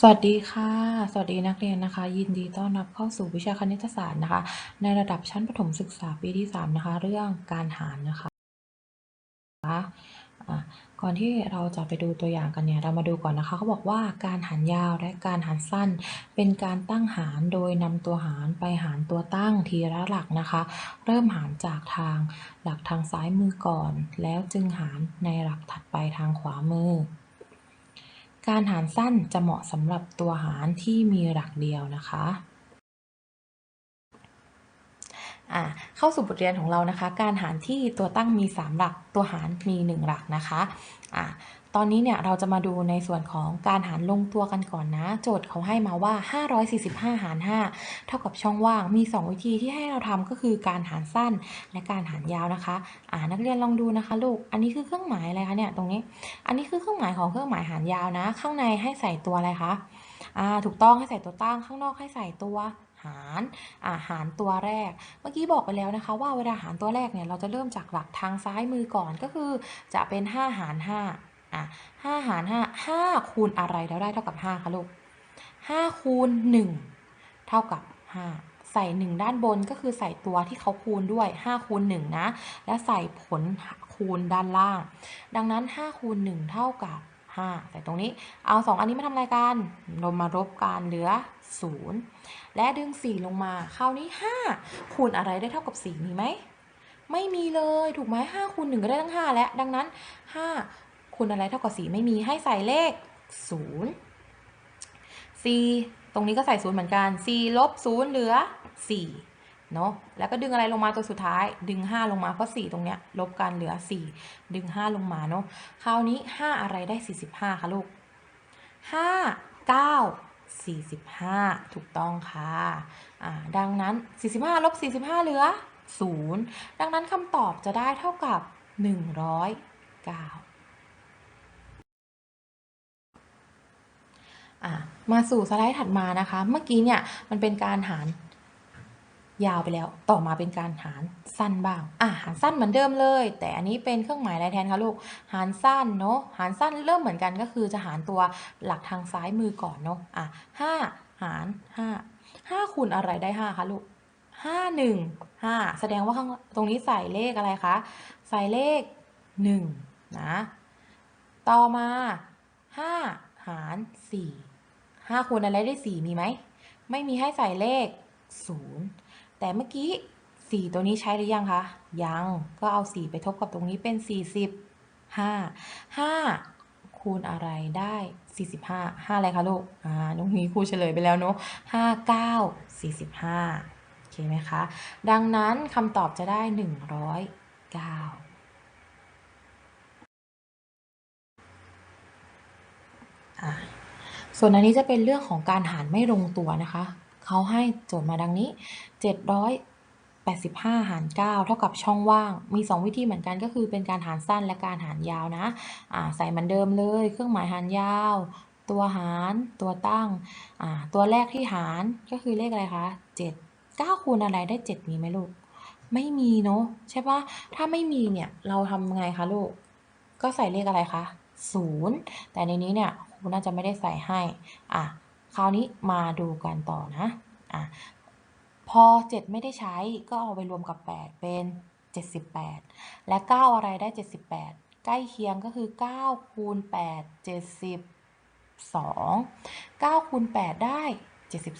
สวัสดีค่ะ สวัสดีนักเรียนนะคะ ยินดีต้อนรับเข้าสู่วิชาคณิตศาสตร์นะคะ ในระดับชั้นประถมศึกษาปีที่ 3 นะคะ เรื่องการหารนะคะก่อนที่เราจะไปดูตัวอย่างกันเนี่ย เรามาดูก่อนนะคะเขาบอกว่าการหารยาวและการหารสั้น เป็นการตั้งหารโดยนำตัวหารไปหารตัวตั้งทีละหลักนะคะ เริ่มหารจากทางหลักทางซ้ายมือก่อน แล้วจึงหารในหลักถัดไปทางขวามือ การหารสั้นจะเหมาะสำหรับตัวหารที่มีหลักเดียวนะคะอะเข้าสู่บทเรียนของเรานะคะ การหารที่ตัวตั้งมี 3 หลักตัวหารมี 1 หลักนะคะอะ ตอนนี้เนี่ยเราจะมาดูในส่วนของการหารลงตัวกันก่อนนะ โจทย์เขาให้มาว่า 545 หาร 5 เท่ากับช่องว่างมี 2 วิธีที่ให้เราทำก็คือการหารสั้นและการหารยาวนะคะ อ่านักเรียนลองดูนะคะลูก อันนี้คือเครื่องหมายอะไรคะเนี่ยตรงนี้ อันนี้คือเครื่องหมายของเครื่องหมายหารยาวนะ ข้างในให้ใส่ตัวอะไรคะอ่าถูกต้องให้ใส่ตัวตั้งข้างนอกให้ใส่ตัวหารอาหารตัวแรก เมื่อกี้บอกไปแล้วนะคะ ว่าเวลาหารตัวแรกเนี่ยเราจะเริ่มจากหลักทางซ้ายมือก่อนก็คือจะเป็น 5 หาร 5 อะ5หาร5 5คูณอะไรแล้วได้เท่ากับ5คะลูก5คูณ1เท่ากับ5ใส่ 1 ด้านบนก็คือใส่ตัวที่เขาคูณด้วย5คูณ1นะ และใส่ผลคูณด้านล่าง ดังนั้น5คูณ1เท่ากับ 5 ใส่ตรงนี้ เอา 2 อันนี้มาทำอะไรกันเรามารบกันเหลือ 0 และดึง 4 ลงมา คราวนี้ 5 คูณอะไรได้เท่ากับ 4 มีไหม ไม่มีเลย ถูกไหม5คูณ1ก็ได้ตั้ง 5 แล้ว ดังนั้น 5 คูณอะไรเท่ากับ4ไม่มีให้ใส่เลข0 4ตรงนี้ก็ใส่0เหมือนกัน4ลบ0เหลือ4เนาะแล้วก็ดึงอะไรลงมาตัวสุดท้าย ดึง 5 ลงมาเพราะ 4 ตรงเนี้ยลบกันเหลือ 4 ดึง 5 ลงมาเนาะคราวนี้ 5 อะไรได้ 45คะลูก 5 9 45 ถูกต้องค่ะอ่าดังนั้น 45ลบ45 เหลือ 0 ดังนั้นคำตอบจะได้เท่ากับ 109 อะ มาสู่สไลด์ถัดมานะคะ เมื่อกี้เนี่ยมันเป็นการหารยาวไปแล้ว ต่อมาเป็นการหารสั้นบ้าง อะ หารสั้นเหมือนเดิมเลย แต่อันนี้เป็นเครื่องหมายอะไรแทนคะลูก หารสั้นเนาะ หารสั้นเริ่มเหมือนกันก็คือจะหารตัวหลักทางซ้ายมือก่อนเนาะ อะห้าหารห้าห้าคูณอะไรได้ห้าคะลูกห้าหนึ่งห้าแสดงว่าข้างตรงนี้ใส่เลขอะไรคะ ใส่เลขหนึ่งนะ ต่อมาห้าหารสี่ 5คูณอะไรได้ 4 มีไหม ไม่มีให้ใส่เลข 0 แต่เมื่อกี้ 4 ตัวนี้ใช้หรือยังคะ ยัง ก็เอา 4 ไปทบกับตรงนี้เป็น 45 5 คูณอะไรได้ 45 5 อะไรคะลูก อ่าน้องนี้คูณเฉลยไปแล้วเนาะ5 9 45 โอเคไหมคะ ดังนั้นคำตอบจะได้ 109 ส่วนอันนี้จะเป็นเรื่องของการหารไม่ลงตัวนะคะ เขาให้โจทย์มาดังนี้ 785 หาร 9 เท่ากับช่องว่าง มี 2 วิธีเหมือนกันก็คือเป็นการหารสั้นและการหารยาวนะใส่เหมือนเดิมเลย เครื่องหมายหารยาว ตัวหารตัวตั้ง ตัวแรกที่หารก็คือเลขอะไรคะ 7 9คูณอะไรได้ 7 มีไหมลูก ไม่มีเนาะใช่ปะถ้าไม่มีเนี่ย เราทำไงคะลูก ก็ใส่เลขอะไรคะ 0 แต่ในนี้เนี่ยครูน่าจะไม่ได้ใส่ให้อะคราวนี้มาดูกันต่อนะอะพอ 7 ไม่ได้ใช้ก็เอาไปรวมกับ 8 เป็น 78 และ 9 อะไรได้ 78 ใกล้เคียงก็คือ 9 คูณ 8 72 9 คูณ 8 ได้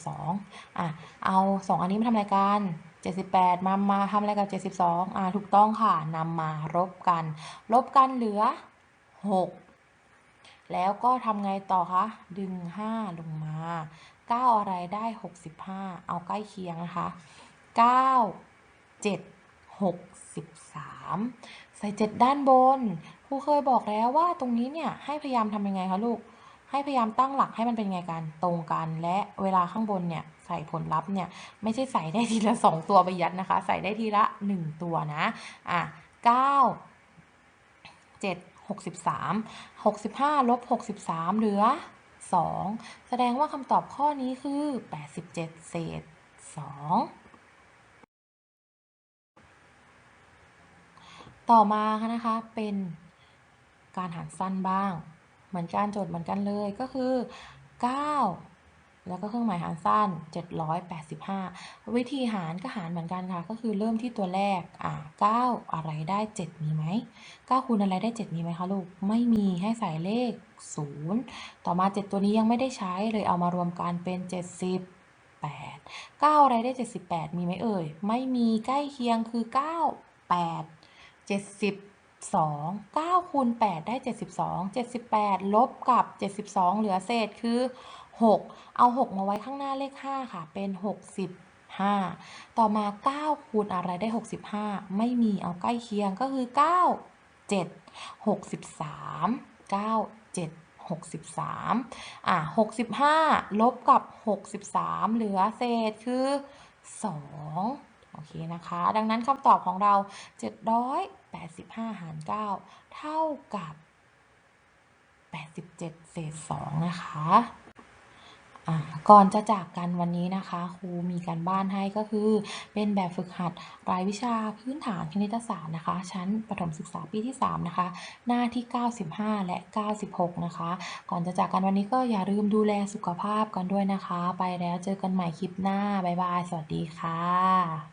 72 อะ เอา 2 อันนี้มาทำอะไรกัน 78 มามาทำอะไรกับ 72 อะถูกต้องค่ะนำมารบกัน ลบกันเหลือ 6 แล้วก็ทำไงต่อคะ ดึง 5 ลงมา 9 อะไรได้ 65 เอาใกล้เคียงนะคะ 9 7 63 ใส่ 7 ด้านบน ครูเคยบอกแล้วว่าตรงนี้เนี่ยให้พยายามทำยังไงคะลูก ให้พยายามตั้งหลักให้มันเป็นไงกันตรงกัน และเวลาข้างบนเนี่ยใส่ผลลัพธ์เนี่ยไม่ใช่ใส่ได้ทีละ 2 ตัวไปยัดนะคะ ใส่ได้ทีละ 1 ตัวนะ อะ 9 7 63 65 ลบ 63 เหลือ 2 แสดงว่าคำตอบข้อนี้คือ 87 เศษ 2 ต่อมานะคะเป็นการหารสั้นบ้าง เหมือนการโจทย์เหมือนกันเลยก็คือ 9 แล้วก็เครื่องหมายหารสั้น 785 วิธีหารก็หารเหมือนกันค่ะ ก็คือเริ่มที่ตัวแรก อ่า 9 อะไรได้ 7 มีไหม 9 คูณอะไรได้ 7 มีไหมคะลูก ไม่มีให้ใส่เลข 0 ต่อมา 7 ตัวนี้ยังไม่ได้ใช้เลยเอามารวมกันเป็น78 9 อะไรได้ 78 มีไหมเอ่ย ไม่มีใกล้เคียงคือ 9 8 72 9คูณ8ได้ 72 78 ลบกับ 72 เหลือเศษคือ 6 เอา 6 มาไว้ข้างหน้าเลข 5 ค่ะ เป็น 65 ต่อมา 9 คูณอะไรได้ 65 ไม่มีเอาใกล้เคียงก็คือ 9 7 63 9 7 63อะ65 ลบกับ 63 เหลือเศษคือ 2 โอเคนะคะ ดังนั้นคำตอบของเรา 785 หาร 9 เท่ากับ 87 เศษ 2 นะคะ ก่อนจะจากกันวันนี้นะคะครูมีการบ้านให้ก็คือ เป็นแบบฝึกหัดรายวิชาพื้นฐานคณิตศาสตร์นะคะ ชั้นประถมศึกษาปีที่ 3 นะคะ หน้าที่ 95 และ 96 นะคะ ก่อนจะจากกันวันนี้ก็อย่าลืมดูแลสุขภาพกันด้วยนะคะ ไปแล้วเจอกันใหม่คลิปหน้า บ๊ายบาย สวัสดีค่ะ